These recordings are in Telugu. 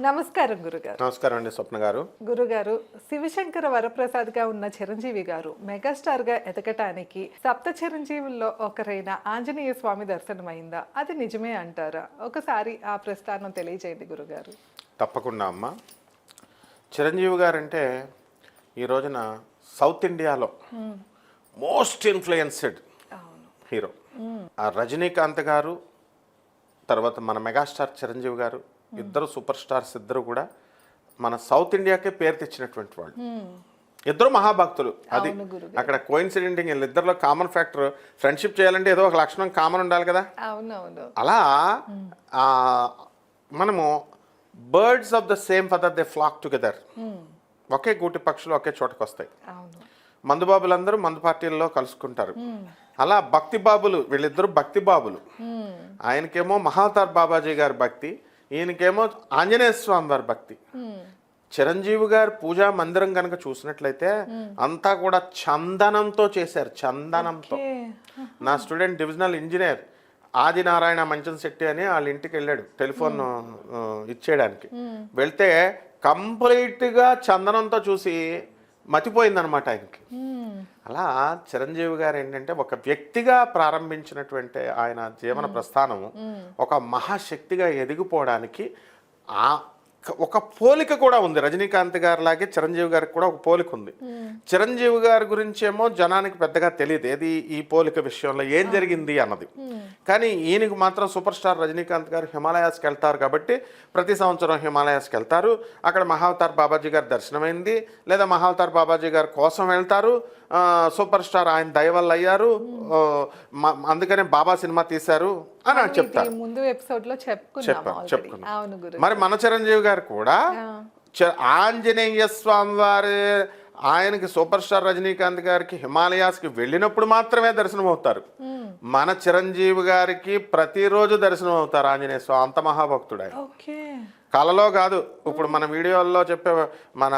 నమస్కారం గురుగారు. నమస్కారం అండి స్వప్న గారు. గురుగారు శివశంకర వరప్రసాద్గా ఉన్న చిరంజీవి గారు మెగాస్టార్గా ఎదగటానికి సప్త చిరంజీవుల్లో ఒకరైన ఆంజనేయ స్వామి దర్శనమైందా? అది నిజమే అంటారా? ఒకసారి ఆ ప్రస్థానం తెలియజేయండి గురుగారు. తప్పకుండా అమ్మ. చిరంజీవి గారు అంటే ఈ రోజున సౌత్ ఇండియాలో మోస్ట్ ఇన్ఫ్లుయెన్స్డ్ హీరో. ఆ రజనీకాంత్ గారు తర్వాత మన మెగాస్టార్ చిరంజీవి గారు ఇద్దరు సూపర్ స్టార్స్ ఇద్దరు కూడా మన సౌత్ ఇండియాకే పేరు తెచ్చినటువంటి వాళ్ళు. ఇద్దరు మహాభక్తులు. అది. అక్కడ కోయిన్సిడెంట్ వీళ్ళిద్దరిలో కామన్ ఫ్యాక్టర్ ఫ్రెండ్షిప్ చేయాలంటే ఏదో ఒక లక్షణం కామన్ ఉండాలి కదా? అలా ఆ, మనము birds of the same feather they flock together ఒకే గూటి పక్షులు ఒకే చోటకు వస్తాయి. మందుబాబులందరూ మందు పార్టీల్లో కలుసుకుంటారు. అలా భక్తి బాబులు వీళ్ళిద్దరు భక్తి బాబులు. ఆయనకేమో మహావతార్ బాబాజీ గారి భక్తి ఈయనకేమో ఆంజనేయ స్వామి వారి భక్తి. చిరంజీవి గారు పూజా మందిరం కనుక చూసినట్లయితే అంతా కూడా చందనంతో చేశారు చందనంతో. నా student divisional engineer Adinarayana Manchan Shetty అని వాళ్ళ ఇంటికి వెళ్ళాడు టెలిఫోన్ ఇచ్చేయడానికి. వెళ్తే కంప్లీట్గా చందనంతో చూసి మతిపోయిందనమాట ఆయనకి. అలా చిరంజీవి గారు ఏంటంటే ఒక వ్యక్తిగా ప్రారంభించినటువంటి ఆయన జీవన ప్రస్థానం ఒక మహాశక్తిగా ఎదిగిపోవడానికి ఆ ఒక పోలిక కూడా ఉంది. రజనీకాంత్ గారి లాగే చిరంజీవి గారికి కూడా ఒక పోలిక ఉంది. చిరంజీవి గారి గురించి ఏమో జనానికి పెద్దగా తెలియదు. ఏది ఈ పోలిక విషయంలో ఏం జరిగింది అన్నది. కానీ ఈయనకు మాత్రం సూపర్ స్టార్ రజనీకాంత్ గారు హిమాలయాస్కి వెళ్తారు కాబట్టి ప్రతి సంవత్సరం హిమాలయాస్కి వెళ్తారు. అక్కడ మహావతార్ బాబాజీ గారి దర్శనమైంది. లేదా మహావతార్ బాబాజీ గారి కోసం వెళ్తారు. సూపర్ స్టార్ ఆయన దయ వల్ల అయ్యారు అందుకనే బాబా సినిమా తీశారు అని అని చెప్తారు ముందు ఎపిసోడ్లో చెప్పుకున్నాం. చెప్పుకున్నాం మరి మన చిరంజీవి గారు కూడా ఆంజనేయ స్వామి వారి ఆయనకి సూపర్ స్టార్ రజనీకాంత్ గారికి హిమాలయాస్కి వెళ్ళినప్పుడు మాత్రమే దర్శనం అవుతారు మన చిరంజీవి గారికి ప్రతిరోజు దర్శనం అవుతారు ఆంజనేయ స్వామి అంత మహాభక్తుడు ఆయన. ఓకే. కళలో కాదు. ఇప్పుడు మన వీడియోల్లో చెప్పే మన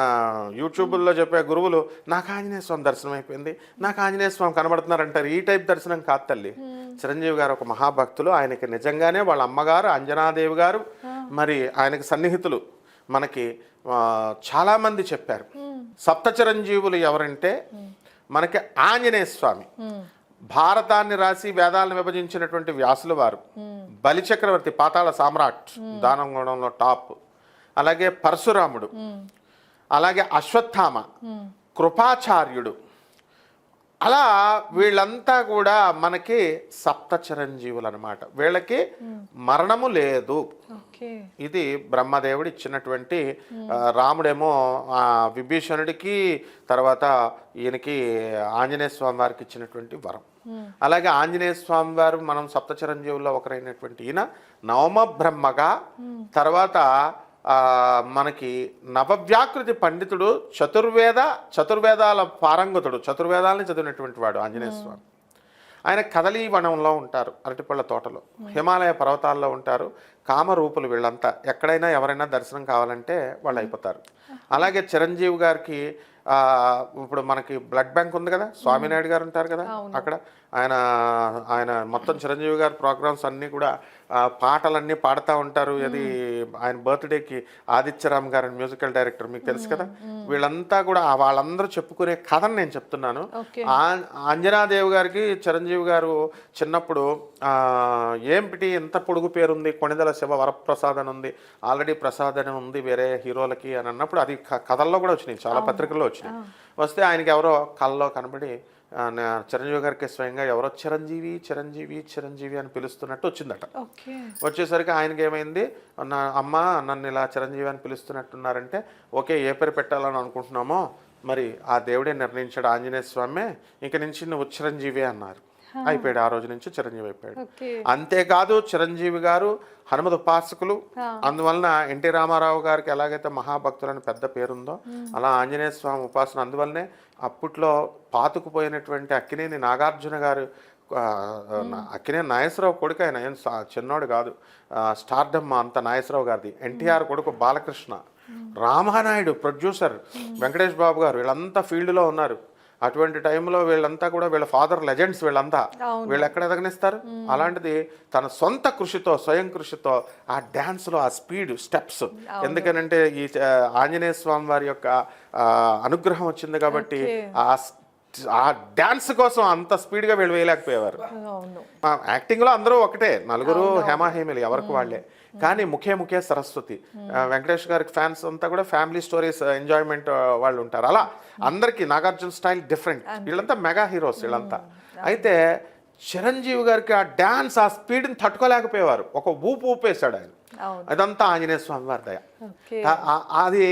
యూట్యూబ్లో చెప్పే గురువులు నాకు ఆంజనేయ స్వామి దర్శనం అయిపోయింది. నాకు ఆంజనేయ స్వామి కనబడుతున్నారు అంటారు ఈ టైప్ దర్శనం కాదు తల్లి. చిరంజీవి గారు ఒక మహాభక్తులు. ఆయనకి నిజంగానే వాళ్ళ అమ్మగారు అంజనాదేవి గారు మరి ఆయనకి సన్నిహితులు మనకి చాలామంది చెప్పారు. సప్త చిరంజీవులు ఎవరంటే మనకి ఆంజనేయ స్వామి. భారతాన్ని రాసి వేదాలను విభజించినటువంటి వ్యాసుల వారు. బలిచక్రవర్తి పాతాళ సామ్రాట్ దానంగూడంలో టాప్. అలాగే పరశురాముడు. అలాగే అశ్వత్థామ. కృపాచార్యుడు. అలా వీళ్ళంతా కూడా మనకి సప్త చిరంజీవులు అనమాట వీళ్ళకి మరణము లేదు. ఇది బ్రహ్మదేవుడు ఇచ్చినటువంటి రాముడేమో విభీషణుడికి తర్వాత ఈయనకి ఆంజనేయ స్వామి వారికి ఇచ్చినటువంటి వరం. అలాగే ఆంజనేయ స్వామి వారు మనం సప్త చిరంజీవుల్లో ఒకరైనటువంటి ఈయన నవమ బ్రహ్మగా తర్వాత ఆ, మనకి నవవ్యాకృతి పండితుడు చతుర్వేద చతుర్వేదాల పారంగతుడు చతుర్వేదాలని చదివినటువంటి వాడు ఆంజనేయ స్వామి. ఆయన కదలీ వనంలో ఉంటారు అరటిపళ్ళ తోటలో. హిమాలయ పర్వతాల్లో ఉంటారు. కామరూపులు వీళ్ళంతా. ఎక్కడైనా ఎవరైనా దర్శనం కావాలంటే వాళ్ళు అయిపోతారు. అలాగే చిరంజీవి గారికి ఇప్పుడు మనకి బ్లడ్ బ్యాంక్ ఉంది కదా స్వామినాయుడు గారు ఉంటారు కదా అక్కడ. ఆయన ఆయన మొత్తం చిరంజీవి గారి ప్రోగ్రామ్స్ అన్నీ కూడా పాటలన్నీ పాడుతూ ఉంటారు. అది ఆయన బర్త్డేకి ఆదిత్యరామ్ గారు మ్యూజికల్ డైరెక్టర్ మీకు తెలుసు కదా? వీళ్ళంతా కూడా వాళ్ళందరూ చెప్పుకునే కథను నేను చెప్తున్నాను. అంజనాదేవి గారికి చిరంజీవి గారు చిన్నప్పుడు ఆ, ఏంపిటి ఎంత పొడుగు పేరుంది? కొణిదల శివ వరప్రసాద్ అని ఉంది. ఆల్రెడీ ప్రసాద్ అని ఉంది వేరే హీరోలకి అని అన్నప్పుడు అది కథల్లో కూడా వచ్చినాయి. చాలా పత్రికల్లో వచ్చినాయి. వస్తే ఆయనకి ఎవరో కళ్ళలో కనబడి చిరంజీవి గారికి స్వయంగా ఎవరో చిరంజీవి చిరంజీవి చిరంజీవి అని పిలుస్తున్నట్టు వచ్చిందట. వచ్చేసరికి ఆయనకి ఏమైంది? నా అమ్మ నన్ను ఇలా చిరంజీవి అని పిలుస్తున్నట్టున్నారంటే ఓకే ఏ పేరు పెట్టాలని అనుకుంటున్నామో మరి ఆ దేవుడే నిర్ణయించాడు ఆంజనేయ స్వామి ఇంక నుంచి నువ్వు చిరంజీవి అన్నారు. అయిపోయాడు ఆ రోజు నుంచి చిరంజీవి అయిపోయాడు. అంతేకాదు చిరంజీవి గారు హనుమద్ ఉపాసకులు. అందువలన ఎన్టీ రామారావు గారికి ఎలాగైతే మహాభక్తులని పెద్ద పేరుందో అలా ఆంజనేయ స్వామి ఉపాసన అందువల్లనే అప్పట్లో పాతుకుపోయినటువంటి అక్కినేని నాగార్జున గారు అక్కినే నాగేశ్వరరావు కొడుకు ఆయన ఏం చిన్నోడు కాదు స్టార్డమ్ అంత నాగేశ్వరరావు గారిది. ఎన్టీఆర్ కొడుకు బాలకృష్ణ. రామానాయుడు ప్రొడ్యూసర్ వెంకటేష్ బాబు గారు వీళ్ళంతా ఫీల్డ్లో ఉన్నారు. అటువంటి టైంలో వీళ్ళంతా కూడా వీళ్ళ ఫాదర్ లెజెండ్స్ వీళ్ళంతా. వీళ్ళు ఎక్కడ ఎదగనిస్తారు అలాంటిది తన సొంత కృషితో స్వయం కృషితో ఆ డాన్స్లో ఆ స్పీడ్ స్టెప్స్. ఎందుకనంటే ఈ ఆంజనేయ స్వామి వారి యొక్క అనుగ్రహం వచ్చింది కాబట్టి ఆ ఆ డాన్స్ కోసం అంత స్పీడ్గా వీళ్ళు వేయలేకపోయేవారు. అవును. ఆ, యాక్టింగ్లో అందరూ ఒకటే నలుగురు హేమాహేమిలు ఎవరికి వాళ్ళే. కానీ ముఖే ముఖే సరస్వతి. వెంకటేష్ గారికి ఫ్యాన్స్ అంతా కూడా ఫ్యామిలీ స్టోరీస్ ఎంజాయ్మెంట్ వాళ్ళు ఉంటారు. అలా అందరికి నాగార్జున స్టైల్ డిఫరెంట్. వీళ్ళంతా మెగా హీరోస్ వీళ్ళంతా. అయితే చిరంజీవి గారికి ఆ డాన్స్ ఆ స్పీడ్ని తట్టుకోలేకపోయేవారు. ఒక ఊపు ఊపేశాడు ఆయన. అదంతా ఆంజనేయ స్వామి వారి దయ. అది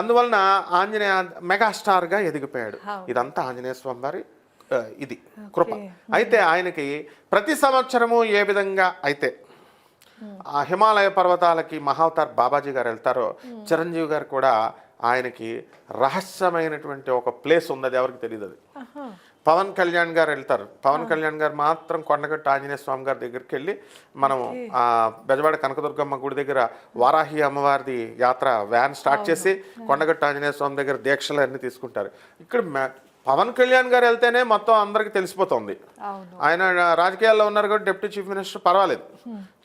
అందువలన ఆంజనేయ మెగాస్టార్గా ఎదిగిపోయాడు. ఇదంతా ఆంజనేయ స్వామి వారి ఇది కృప. అయితే ఆయనకి ప్రతి సంవత్సరము ఏ విధంగా అయితే ఆ హిమాలయ పర్వతాలకి మహావతార్ బాబాజీ గారు వెళ్తారో చిరంజీవి గారు కూడా ఆయనకి రహస్యమైనటువంటి ఒక ప్లేస్ ఉంది అది ఎవరికి తెలియదు అది. పవన్ కళ్యాణ్ గారు వెళ్తారు. పవన్ కళ్యాణ్ గారు మాత్రం కొండగట్టు ఆంజనేయ స్వామి గారి దగ్గరికి వెళ్ళి మనము ఆ బెజవాడ కనకదుర్గమ్మ గుడి దగ్గర వారాహి అమ్మవారిది యాత్ర వ్యాన్ స్టార్ట్ చేసి కొండగట్టు ఆంజనేయ స్వామి దగ్గర దీక్షలు అన్ని తీసుకుంటారు. ఇక్కడ పవన్ కళ్యాణ్ గారు వెళ్తేనే మొత్తం అందరికి తెలిసిపోతుంది. ఆయన రాజకీయాల్లో ఉన్నారు కాబట్టి డిప్యూటీ చీఫ్ మినిస్టర్ పర్వాలేదు.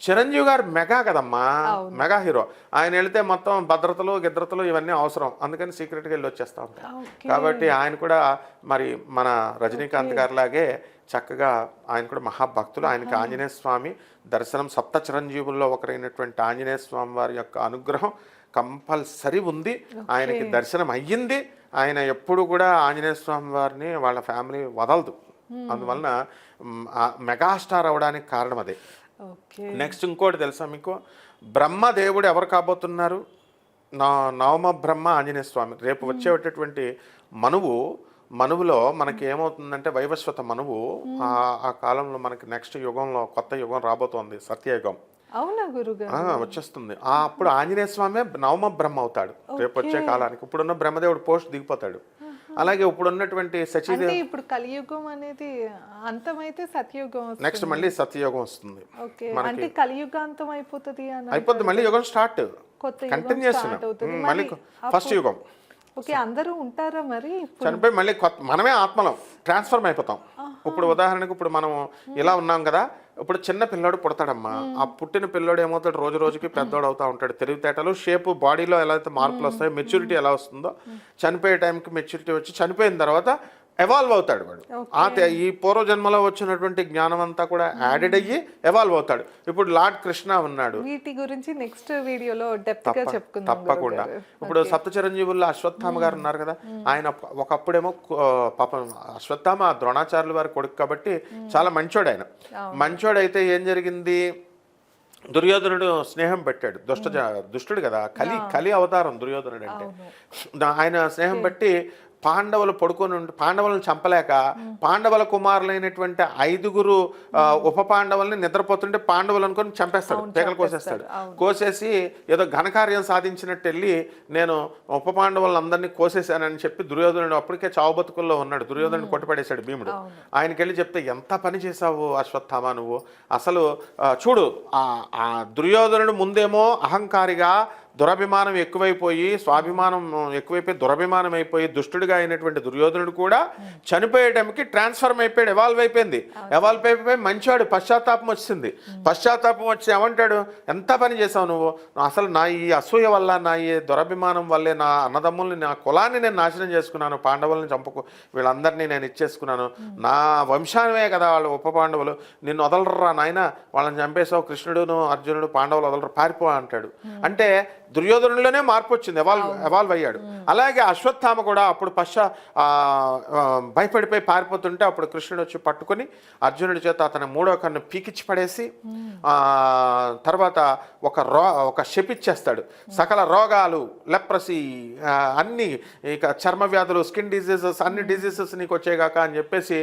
చిరంజీవి గారు మెగా కదమ్మా. Mega hero. ఆయన వెళ్తే మొత్తం భద్రతలు గిద్రతలు ఇవన్నీ అవసరం. అందుకని సీక్రెట్గా వెళ్ళి వచ్చేస్తా ఉంటారు. ఓకే. కాబట్టి ఆయన కూడా మరి మన రజనీకాంత్ గారిలాగే చక్కగా ఆయన కూడా మహాభక్తులు. ఆయనకి ఆంజనేయ స్వామి దర్శనం. సప్త చిరంజీవుల్లో ఒకరైనటువంటి ఆంజనేయ స్వామి వారి యొక్క అనుగ్రహం కంపల్సరీ ఉంది. ఆయనకి దర్శనం అయ్యింది. ఆయన ఎప్పుడు కూడా ఆంజనేయ స్వామి వారిని వాళ్ళ ఫ్యామిలీ వదలదు. అందువలన మెగాస్టార్ అవడానికి కారణం అదే. నెక్స్ట్ ఇంకోటి తెలుసా మీకు? బ్రహ్మదేవుడు ఎవరు కాబోతున్నారు? నా నవమ బ్రహ్మ ఆంజనేయ స్వామి. రేపు వచ్చేటటువంటి మనువు మనువులో మనకి ఏమవుతుందంటే వైవస్వత మనువు ఆ ఆ కాలంలో మనకి నెక్స్ట్ యుగంలో కొత్త యుగం రాబోతోంది సత్యయుగం. అవునా గురుగారు? వచ్చేస్తుంది. అప్పుడు ఆంజనేయ స్వామి నవమ బ్రహ్మ అవుతాడు. రేపు వచ్చే కాలానికి. ఇప్పుడున్న బ్రహ్మదేవుడు పోస్ట్ దిగిపోతాడు. అలాగే ఇప్పుడు ఉన్నటువంటి సచిదేవ్ ఇప్పుడు కలియుగం అనేది అంతమైతే సత్యయుగం. నెక్స్ట్ మళ్ళీ సత్యయుగం వస్తుంది. అంటే కలియుగాంతం అయిపోతుంది అని అయిపోద్ది. మళ్ళీ యుగం స్టార్ట్. కంటిన్యూస్ మళ్ళీ ఫస్ట్ యుగం. ఓకే అందరూ ఉంటారా మరి చనిపోయి మళ్ళీ కొత్త మనమే ఆత్మలం. ట్రాన్స్ఫర్మ్ అయిపోతాం. ఇప్పుడు ఉదాహరణకు ఇప్పుడు మనం ఇలా ఉన్నాం కదా ఇప్పుడు చిన్న పిల్లోడు పుడతాడమ్మా. ఆ పుట్టిన పిల్లోడు ఏమవుతాడు? రోజు రోజుకి పెద్దోడు అవుతా ఉంటాడు. తెలివితేటలు షేప్ బాడీలో ఎలా అయితే మార్పులు వస్తాయో మెచ్యూరిటీ ఎలా వస్తుందో చనిపోయే టైంకి మెచ్యూరిటీ వచ్చి చనిపోయిన తర్వాత ఎవాల్వ్ అవుతాడు వాడు. ఆ ఈ పూర్వజన్మలో వచ్చినటువంటి జ్ఞానం అంతా కూడా యాడెడ్ అయ్యి ఎవాల్వ్ అవుతాడు. ఇప్పుడు లార్డ్ కృష్ణ ఉన్నాడు. వీటి గురించి నెక్స్ట్ వీడియోలో తప్పకుండా. ఇప్పుడు సప్త చిరంజీవుల్లో అశ్వత్థామ గారు ఉన్నారు కదా ఆయన ప- ఒకప్పుడేమో కు- పాపం అశ్వత్థామ ద్రోణాచార్యుల వారి కొడుకు కాబట్టి చాలా మంచోడు ఆయన. మంచోడు అయితే ఏం జరిగింది? దుర్యోధనుడు స్నేహం పెట్టాడు. దుష్ట దుష్టుడు కదా కలి కలి అవతారం దుర్యోధనుడు అంటే. ఆయన స్నేహం పెట్టి పాండవులు పడుకొని పాండవులను చంపలేక పాండవుల కుమారులైనటువంటి ఐదుగురు ఉప పాండవుల్ని నిద్రపోతుంటే పాండవులు అనుకొని చంపేస్తాడు పేకలు కోసేస్తాడు. కోసేసి ఏదో ఘనకార్యం సాధించినట్టు వెళ్ళి నేను ఉప పాండవులను అందరినీ కోసేశానని చెప్పి దుర్యోధనుడు అప్పటికే చావు బతుకుల్లో ఉన్నాడు. దుర్యోధనుడు కొట్టుపడేశాడు భీముడు. ఆయనకి వెళ్ళి చెప్తే ఎంత పని చేశావు అశ్వత్థామ నువ్వు? అసలు చూడు ఆ దుర్యోధనుడు ముందేమో అహంకారిగా దురభిమానం ఎక్కువైపోయి స్వాభిమానం ఎక్కువైపోయి దురభిమానం అయిపోయి దుష్టుడిగా అయినటువంటి దుర్యోధనుడు కూడా చనిపోయే టైంకి ట్రాన్స్ఫర్మ్ అయిపోయాడు ఎవాల్వ్ అయిపోయింది. ఎవాల్వ్ అయిపోయి మంచివాడు పశ్చాత్తాపం వచ్చింది. పశ్చాత్తాపం వచ్చి ఏమంటాడు? ఎంత పని చేసావు నువ్వు? అసలు నా ఈ అసూయ వల్ల నా ఈ దురభిమానం వల్లే నా అన్నదమ్ముల్ని నా కులాన్ని నేను నాశనం చేసుకున్నాను పాండవుల్ని చంపకు వీళ్ళందరినీ నేను ఇచ్చేసుకున్నాను. నా వంశానివే కదా వాళ్ళు ఉప పాండవులు. నిన్ను వదలరా నాయన వాళ్ళని చంపేసావు కృష్ణుడును అర్జునుడు పాండవులు వదలరు పారిపో అంటాడు. అంటే దుర్యోధనులోనే మార్పు వచ్చింది ఎవాల్వ్ ఎవాల్వ్ అయ్యాడు. అలాగే అశ్వత్థామ కూడా అప్పుడు పశ్చా భయపడిపోయి పారిపోతుంటే అప్పుడు కృష్ణుడు వచ్చి పట్టుకొని అర్జునుడి చేత అతని మూడో కన్ను పీకిచ్చి పడేసి తర్వాత ఒక రో ఒక శపిచ్చేస్తాడు సకల రోగాలు లెప్రసీ అన్ని ఇక చర్మ వ్యాధులు స్కిన్ డిజీజెస్ అన్ని డిజీజెస్ నీకు వచ్చేగాక అని చెప్పేసి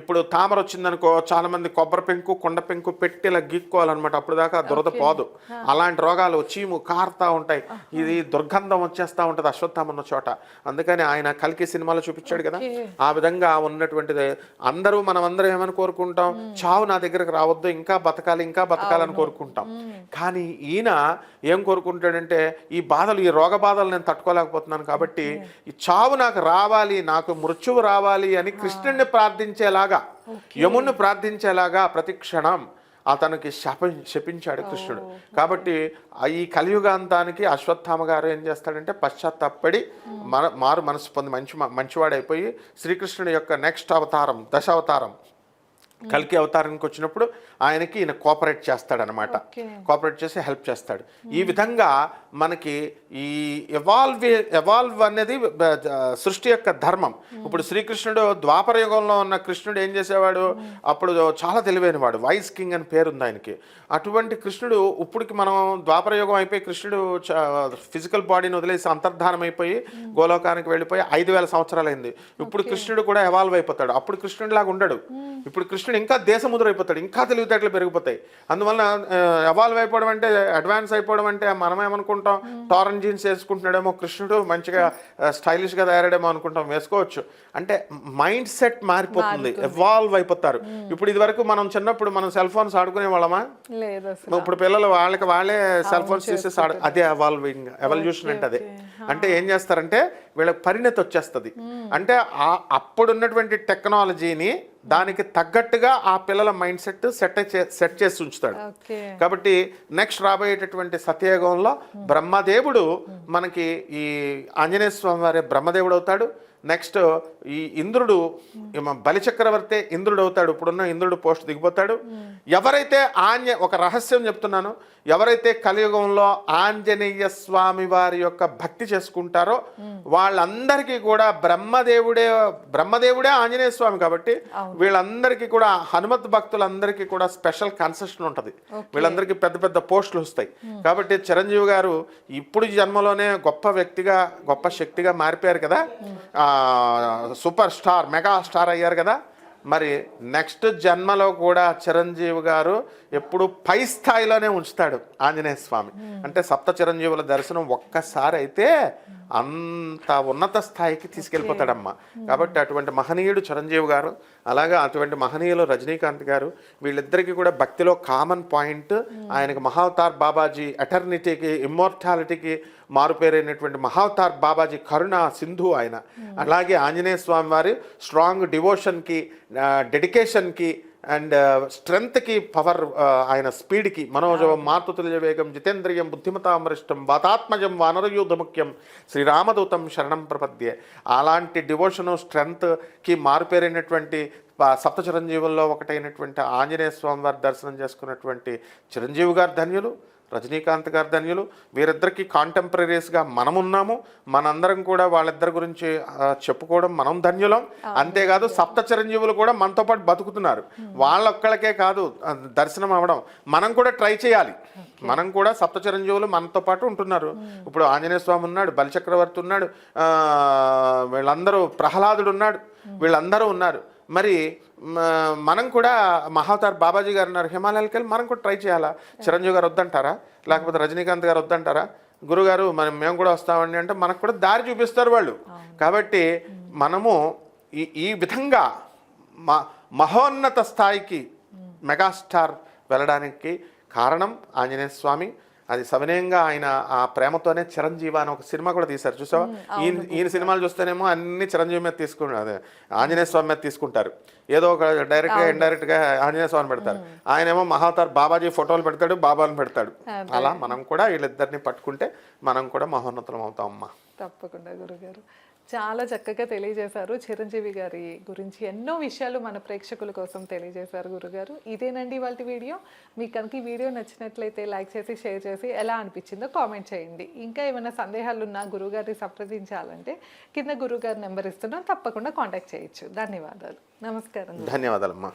ఇప్పుడు తామర వచ్చిందనుకో చాలా మంది కొబ్బరి పెంకు కొండ పెంకు పెట్టి ఇలా గీక్కోవాలన్నమాట. అప్పుడు దాకా దురద పోదు. అలాంటి రోగాలు చీము కారుతా ఉంటాయి ఉంటాయి. ఇది దుర్గంధం వచ్చేస్తా ఉంటుంది అశ్వత్థామ ఉన్న చోట. అందుకని ఆయన కల్కి సినిమాలో చూపించాడు కదా. ఆ విధంగా ఉన్నటువంటిది. అందరూ మనం అందరం ఏమని కోరుకుంటాం? చావు నా దగ్గరకు రావద్దు. ఇంకా బతకాలి ఇంకా బతకాలని కోరుకుంటాం. కానీ ఈయన ఏం కోరుకుంటాడంటే ఈ బాధలు ఈ రోగ బాధలు నేను తట్టుకోలేకపోతున్నాను కాబట్టి ఈ చావు నాకు రావాలి నాకు మృత్యువు రావాలి అని కృష్ణుడిని ప్రార్థించేలాగా యముణ్ణి ప్రార్థించేలాగా ప్రతి క్షణం అతనికి శప శపించాడు కృష్ణుడు. కాబట్టి ఈ కలియుగాంతానికి అశ్వత్థామ గారు ఏం చేస్తాడంటే పశ్చాత్తాపడి మన మారు మనసు పొంది మంచి మంచివాడైపోయి శ్రీకృష్ణుడి యొక్క నెక్స్ట్ అవతారం దశ అవతారం కల్కి అవతారానికి వచ్చినప్పుడు ఆయనకి ఈయన కోఆపరేట్ చేస్తాడనమాట. కోఆపరేట్ చేసి హెల్ప్ చేస్తాడు. ఈ విధంగా మనకి ఈ ఎవాల్వ్ ఎవాల్వ్ అనేది సృష్టి యొక్క ధర్మం. ఇప్పుడు శ్రీకృష్ణుడు ద్వాపర యుగంలో ఉన్న కృష్ణుడు ఏం చేసేవాడు? అప్పుడు చాలా తెలివైన వాడు వైస్ కింగ్ అని పేరు ఉంది ఆయనకి. అటువంటి కృష్ణుడు ఇప్పటికి మనం ద్వాపర యుగం అయిపోయి కృష్ణుడు ఫిజికల్ బాడీని వదిలేసి అంతర్ధానం అయిపోయి గోలోకానికి వెళ్ళిపోయి ఐదు వేల సంవత్సరాలైంది. ఇప్పుడు కృష్ణుడు కూడా ఎవాల్వ్ అయిపోతాడు. అప్పుడు కృష్ణుడు లాగా ఉండడు ఇప్పుడు కృష్ణుడు ఇంకా దేశముద్ర అయిపోతాడు ఇంకా తెలివితేటలు పెరిగిపోతాయి. అందువల్ల ఎవాల్వ్ అయిపోవడం అంటే అడ్వాన్స్ అయిపోవడం అంటే మనం ఏమనుకుంటాం? టారన్ జీన్స్ వేసుకుంటున్నాడేమో కృష్ణుడు మంచిగా స్టైలిష్గా తయారాడేమో అనుకుంటాం వేసుకోవచ్చు. అంటే మైండ్ సెట్ మారిపోతుంది ఎవాల్వ్ అయిపోతారు. ఇప్పుడు ఇది వరకు మనం చిన్నప్పుడు మనం సెల్ ఫోన్స్ ఆడుకునే వాళ్ళమా? ఇప్పుడు పిల్లలు వాళ్ళకి వాళ్ళే సెల్ ఫోన్స్ తీసేసి ఆడ- అదే ఎవాల్వింగ్ ఎవల్యూషన్ అంటే అదే అంటే ఏం చేస్తారంటే వీళ్ళకి పరిణతి వచ్చేస్తుంది. అంటే ఆ అప్పుడున్నటువంటి టెక్నాలజీని దానికి తగ్గట్టుగా ఆ పిల్లల మైండ్ సెట్ సెట్ సెట్ చేసి ఉంచుతాడు. కాబట్టి నెక్స్ట్ రాబోయేటటువంటి సత్యయుగంలో బ్రహ్మదేవుడు మనకి ఈ ఆంజనేయ స్వామి వారి బ్రహ్మదేవుడు అవుతాడు. నెక్స్ట్ ఈ ఇంద్రుడు బలిచక్రవర్తి ఇంద్రుడు అవుతాడు. ఇప్పుడున్న ఇంద్రుడు పోస్ట్ దిగిపోతాడు. ఎవరైతే ఆంజ ఒక రహస్యం చెప్తున్నాను ఎవరైతే కలియుగంలో ఆంజనేయ స్వామి వారి యొక్క భక్తి చేసుకుంటారో వాళ్ళందరికీ కూడా బ్రహ్మదేవుడే బ్రహ్మదేవుడే ఆంజనేయ స్వామి కాబట్టి వీళ్ళందరికీ కూడా హనుమత్ భక్తులందరికీ కూడా స్పెషల్ కన్సెషన్ ఉంటుంది. వీళ్ళందరికీ పెద్ద పెద్ద పోస్టులు వస్తాయి. కాబట్టి చిరంజీవి గారు ఇప్పుడు జన్మలోనే గొప్ప వ్యక్తిగా గొప్ప శక్తిగా మారిపోయారు కదా. ఆ, సూపర్ స్టార్ మెగా స్టార్ అయ్యారు కదా. మరి నెక్స్ట్ జన్మలో కూడా చిరంజీవి గారు ఎప్పుడు పై స్థాయిలోనే ఉంచుతాడు ఆంజనేయ స్వామి. అంటే సప్త చిరంజీవుల దర్శనం ఒక్కసారి అయితే అంత ఉన్నత స్థాయికి తీసుకెళ్ళిపోతాడమ్మా. కాబట్టి అటువంటి మహనీయుడు చిరంజీవి గారు అలాగా అటువంటి మహనీయులు రజనీకాంత్ గారు వీళ్ళిద్దరికీ కూడా భక్తిలో కామన్ పాయింట్ ఆయనకి మహావతార్ బాబాజీ ఎటర్నిటీకి ఇమ్మోర్టాలిటీకి మారుపేరైనటువంటి మహావతార్ బాబాజీ కరుణ సింధు ఆయన. అలాగే ఆంజనేయ స్వామి వారి స్ట్రాంగ్ డివోషన్కి డెడికేషన్కి అండ్ స్ట్రెంగ్త్కి పవర్ ఆయన స్పీడ్కి మనోజవం మాతృతుల్య వేగం జితేంద్రియం బుద్ధిమతామరిష్టం వాతాత్మజం వానరయూధముఖ్యం శ్రీరామదూతం శరణం ప్రపద్యే. అలాంటి డివోషను స్ట్రెంగ్త్కి మారుపేరైనటువంటి సప్త చిరంజీవుల్లో ఒకటైనటువంటి ఆంజనేయ స్వామి వారి దర్శనం చేసుకున్నటువంటి చిరంజీవి గారు ధన్యులు. రజనీకాంత్ గారు ధన్యులు. వీరిద్దరికి కాంటెంపరీస్గా మనం ఉన్నాము మనందరం కూడా వాళ్ళిద్దరి గురించి చెప్పుకోవడం మనం ధన్యులం. అంతేకాదు సప్త చిరంజీవులు కూడా మనతో పాటు బతుకుతున్నారు. వాళ్ళొక్కళ్ళకే కాదు దర్శనం అవ్వడం. మనం కూడా ట్రై చేయాలి. మనం కూడా సప్త చిరంజీవులు మనతో పాటు ఉంటున్నారు. ఇప్పుడు ఆంజనేయ స్వామి ఉన్నాడు బలిచక్రవర్తి ఉన్నాడు వీళ్ళందరూ ప్రహ్లాదుడు ఉన్నాడు వీళ్ళందరూ ఉన్నారు. మరి మనం కూడా మహావతార్ బాబాజీ గారు ఉన్నారు. హిమాలయాలకు వెళ్ళి మనం కూడా ట్రై చేయాలా? చిరంజీవి గారు వద్దంటారా? లేకపోతే రజనీకాంత్ గారు వద్దంటారా? గురుగారు మనం మేము కూడా వస్తామండి అంటే మనకు కూడా దారి చూపిస్తారు వాళ్ళు. కాబట్టి మనము ఈ ఈ విధంగా మ మహోన్నత స్థాయికి మెగాస్టార్ వెళ్ళడానికి కారణం ఆంజనేయ స్వామి అది సవినయంగా ఆయన ఆ ప్రేమతోనే చిరంజీవి అని ఒక సినిమా కూడా తీశారు. చూసావా? ఈయన ఈయన సినిమాలు చూస్తేనేమో అన్ని చిరంజీవి మీద తీసుకుంటారు అదే ఆంజనేయ స్వామి మీద తీసుకుంటారు. ఏదో ఒక డైరెక్ట్గా ఇండైరెక్ట్గా ఆంజనేయ స్వామి పెడతారు. ఆయన ఏమో మహావతార్ బాబాజీ ఫోటోలు పెడతాడు బాబాని పెడతాడు. అలా మనం కూడా వీళ్ళిద్దరిని పట్టుకుంటే మనం కూడా మహోన్నతులం అవుతాం అమ్మా. తప్పకుండా గురుగారు. చాలా చక్కగా తెలియజేశారు చిరంజీవి గారి గురించి. ఎన్నో విషయాలు మన ప్రేక్షకుల కోసం తెలియజేశారు గురుగారు. ఇదేనండి వాళ్ళ వీడియో. మీకు కనుక ఈ వీడియో నచ్చినట్లయితే లైక్ చేసి షేర్ చేసి ఎలా అనిపించిందో కామెంట్ చేయండి. ఇంకా ఏమైనా సందేహాలు ఉన్నా గురుగారిని సంప్రదించాలంటే కింద గురుగారి నెంబర్ ఇస్తున్నాం. తప్పకుండా కాంటాక్ట్ చేయొచ్చు. ధన్యవాదాలు. నమస్కారం ధన్యవాదాలమ్మా.